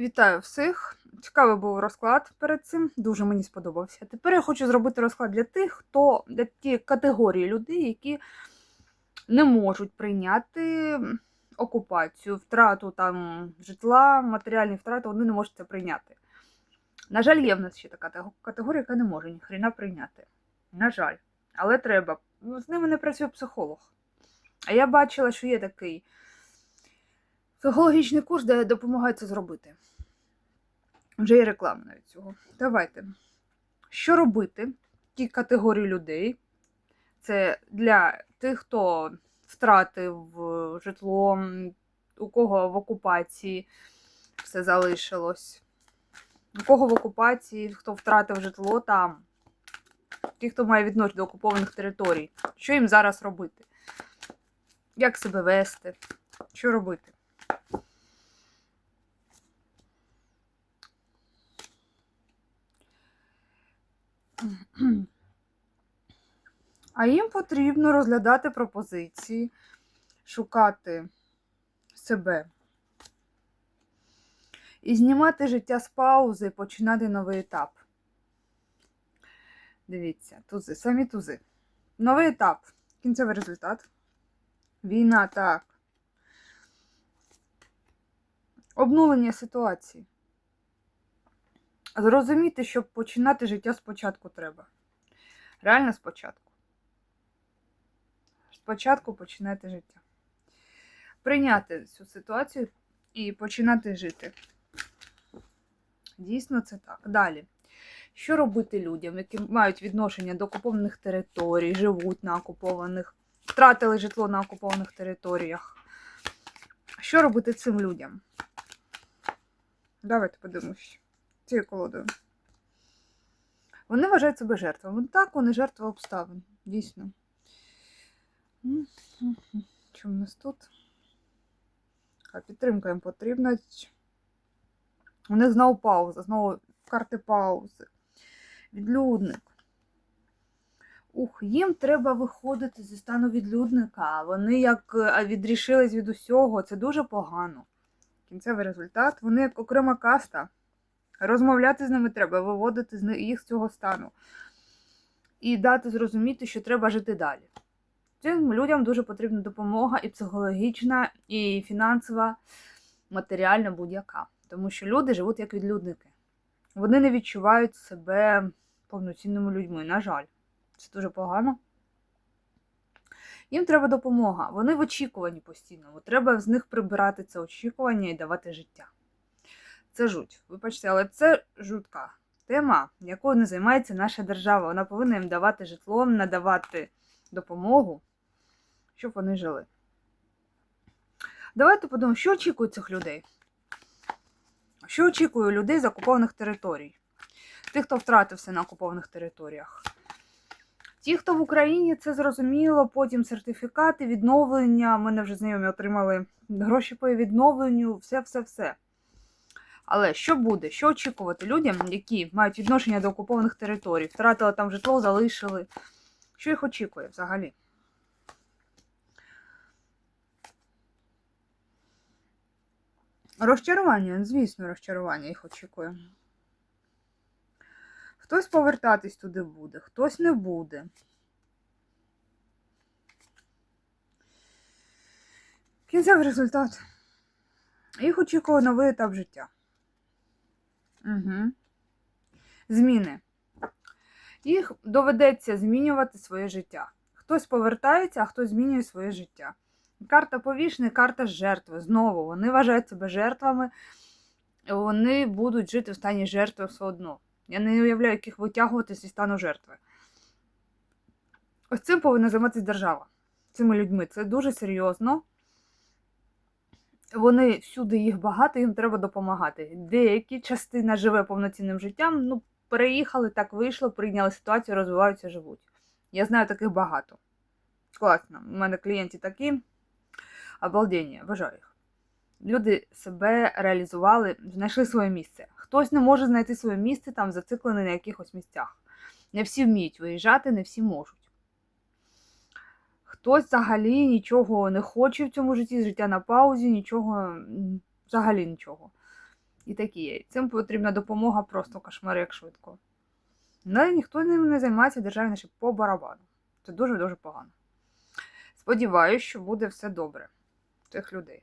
Вітаю всіх! Цікавий був розклад перед цим, дуже мені сподобався. Тепер я хочу зробити розклад для тих, хто для тієї категорії людей, які не можуть прийняти окупацію, втрату там житла, матеріальні втрати, вони не можуть це прийняти. На жаль, є в нас ще така категорія, яка не може ніхрена прийняти. На жаль, але треба. З ними не працює психолог. А я бачила, що є такий психологічний курс, де допомагають це зробити. Вже є реклама навіть цього. Давайте. Що робити тій категорії людей? Це для тих, хто втратив е, житло, у кого в окупації все залишилось. У кого в окупації, хто втратив житло там. Ті, хто має відношення до окупованих територій. Що їм зараз робити? Як себе вести? Що робити? А їм потрібно розглядати пропозиції, шукати себе. І знімати життя з паузи і починати новий етап. Дивіться, тузи, самі тузи. Новий етап. Кінцевий результат. Війна, так. Обнулення ситуації. Зрозуміти, що починати життя спочатку треба. Реально спочатку. Спочатку починати життя. Прийняти цю ситуацію і починати жити. Дійсно, це так. Далі. Що робити людям, які мають відношення до окупованих територій, живуть на окупованих, втратили житло на окупованих територіях? Що робити цим людям? Давайте подивимось цією колодою. Вони вважають себе жертвами. Так, вони жертва обставин. Дійсно. Що в нас тут? А підтримка їм потрібна. У них знову пауза, знову карти паузи. Відлюдник. Ух, їм треба виходити зі стану відлюдника. Вони як відрішились від усього. Це дуже погано. Кінцевий результат. Вони як окрема каста. Розмовляти з ними треба, виводити з їх з цього стану. І дати зрозуміти, що треба жити далі. Цим людям дуже потрібна допомога і психологічна, і фінансова, матеріальна будь-яка. Тому що люди живуть як відлюдники. Вони не відчувають себе повноцінними людьми. На жаль, це дуже погано. Їм треба допомога. Вони в очікуванні постійно. Треба з них прибирати це очікування і давати життя. Це жуть. Вибачте, але це жутка тема, якою не займається наша держава. Вона повинна їм давати житло, надавати допомогу, щоб вони жили. Давайте подумаємо, що очікує цих людей. Що очікує людей з окупованих територій? Тих, хто втратився на окупованих територіях. Ті, хто в Україні, це зрозуміло, потім сертифікати, відновлення. Мене вже знайомі отримали гроші по відновленню, все-все-все. Але що буде? Що очікувати людям, які мають відношення до окупованих територій, втратили там житло, залишили? Що їх очікує взагалі? Розчарування, звісно, розчарування їх очікує. Хтось повертатись туди буде, хтось не буде. Кінцевий результат. Їх очікує новий етап життя. Угу. Зміни. Їх доведеться змінювати своє життя. Хтось повертається, а хтось змінює своє життя. Карта повішни, карта жертви. Знову вони вважають себе жертвами, вони будуть жити в стані жертви все одно. Я не уявляю, як їх витягувати зі стану жертви. Ось цим повинна займатися держава, цими людьми. Це дуже серйозно. Вони всюди їх багато, їм треба допомагати. Деякі частина живе повноцінним життям, ну, переїхали, так вийшло, прийняли ситуацію, розвиваються, живуть. Я знаю таких багато. Класно. У мене клієнти такі. Обалдення, бажаю їх. Люди себе реалізували, знайшли своє місце. Хтось не може знайти своє місце, там зациклений на якихось місцях. Не всі вміють виїжджати, не всі можуть. Хтось взагалі нічого не хоче в цьому житті, життя на паузі, нічого, взагалі нічого. І такі є. Цим потрібна допомога просто кошмар як швидко. Але ніхто ним не займається державі наші по барабану. Це дуже-дуже погано. Сподіваюсь, що буде все добре в цих людей.